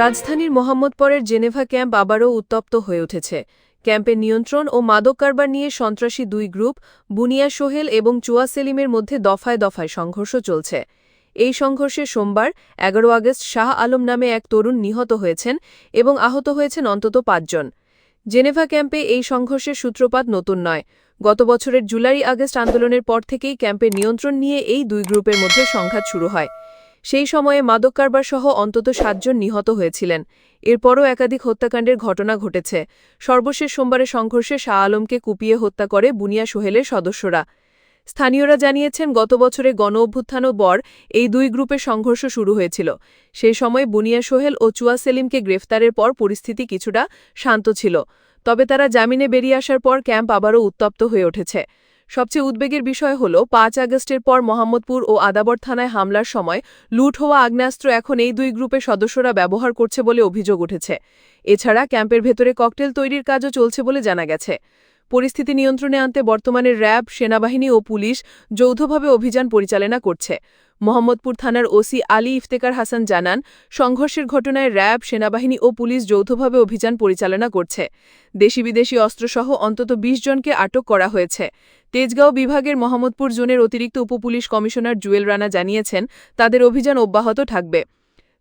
রাজধানীর মোহাম্মদপরের Geneva camp আবারও উত্তপ্ত হয়ে উঠেছে। ক্যাম্পের নিয়ন্ত্রণ ও মাদক কারবার নিয়ে সন্ত্রাসী দুই গ্রুপ, বুনিয়া সোহেল এবং চুয়া সেলিমের মধ্যে দফায় দফায় সংঘর্ষ চলছে। এই সংঘর্ষে সোমবার, এগারো আগস্ট, শাহ আলম নামে এক তরুণ নিহত হয়েছেন এবং আহত হয়েছেন অন্তত পাঁচজন। জেনেভা ক্যাম্পে এই সংঘর্ষের সূত্রপাত নতুন নয়। গত বছরের জুলাই আগস্ট আন্দোলনের পর থেকেই ক্যাম্পের নিয়ন্ত্রণ নিয়ে এই দুই গ্রুপের মধ্যে সংঘাত শুরু হয়। সেই সময়ে মাদক কারবার সহ অন্তত সাতজন নিহত হয়েছিলেন। এরপরও একাধিক হত্যাকাণ্ডের ঘটনা ঘটেছে। সর্বশেষ সোমবারে সংঘর্ষে শাহ আলমকে কুপিয়ে হত্যা করে বুনিয়া সোহেলের সদস্যরা। স্থানীয়রা জানিয়েছেন, গত বছরে গণ অভ্যুত্থানও বর এই দুই গ্রুপের সংঘর্ষ শুরু হয়েছিল। সেই সময় বুনিয়া সোহেল ও চুয়া সেলিমকে গ্রেফতারের পর পরিস্থিতি কিছুটা শান্ত ছিল। তবে তারা জামিনে বেরিয়ে আসার পর ক্যাম্প আবারও উত্তপ্ত হয়ে উঠেছে। সবচেয়ে উদ্বেগের বিষয় হল, পাঁচ আগস্টের পর মোহাম্মদপুর ও আদাবর থানায় হামলার সময় লুট হওয়া আগ্নেয়াস্ত্র এখন এই দুই গ্রুপের সদস্যরা ব্যবহার করছে বলে অভিযোগ উঠেছে। এছাড়া ক্যাম্পের ভেতরে ককটেল তৈরির কাজও চলছে বলে জানা গেছে। পরিস্থিতি নিয়ন্ত্রণে আনতে বর্তমানে র্যাব, সেনাবাহিনী ও পুলিশ যৌথভাবে অভিযান পরিচালনা করছে। মোহাম্মদপুর থানার ওসি আলী ইফতেকার হাসান জানান, সংঘর্ষের ঘটনায় র্যাব, সেনাবাহিনী ও পুলিশ যৌথভাবে অভিযান পরিচালনা করছে। দেশি বিদেশি অস্ত্রসহ অন্তত ২০ জনকে আটক করা হয়েছে। তেজগাঁও বিভাগের মোহাম্মদপুর জোনের অতিরিক্ত উপপুলিশ কমিশনার জুয়েল রানা জানিয়েছেন, তাদের অভিযান অব্যাহত থাকবে।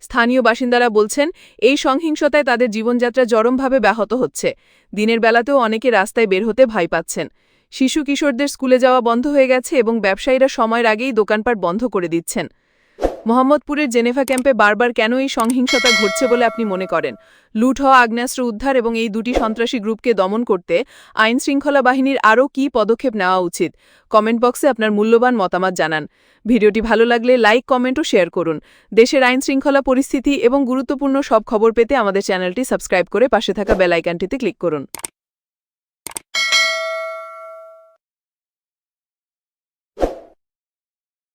স্থানীয় বাসিন্দারা বলছেন, এই সংহিংসতায় তাদের জীবনযাত্রা চরমভাবে ব্যাহত হচ্ছে। দিনের বেলাতেও অনেকে রাস্তায় বের হতে ভয় পাচ্ছেন। শিশু কিশোরদের স্কুলে যাওয়া বন্ধ হয়ে গেছে এবং ব্যবসায়ীরা সময়ের আগেই দোকানপাট বন্ধ করে দিচ্ছেন। মোহাম্মদপুরের জেনেভা ক্যাম্পে বারবার কেন এই সহিংসতা ঘটছে বলে আপনি মনে করেন? লুট হওয়া আগ্নেয়াস্ত্র উদ্ধার এবং এই দুটি সন্ত্রাসী গ্রুপকে দমন করতে আইন শৃঙ্খলা বাহিনীর আরও কী পদক্ষেপ নেওয়া উচিত? কমেন্ট বক্সে আপনার মূল্যবান মতামত জানান। ভিডিওটি ভালো লাগলে লাইক, কমেন্ট ও শেয়ার করুন। দেশের আইন শৃঙ্খলা পরিস্থিতি এবং গুরুত্বপূর্ণ সব খবর পেতে আমাদের চ্যানেলটি সাবস্ক্রাইব করে পাশে থাকা বেলাইকানটিতে ক্লিক করুন।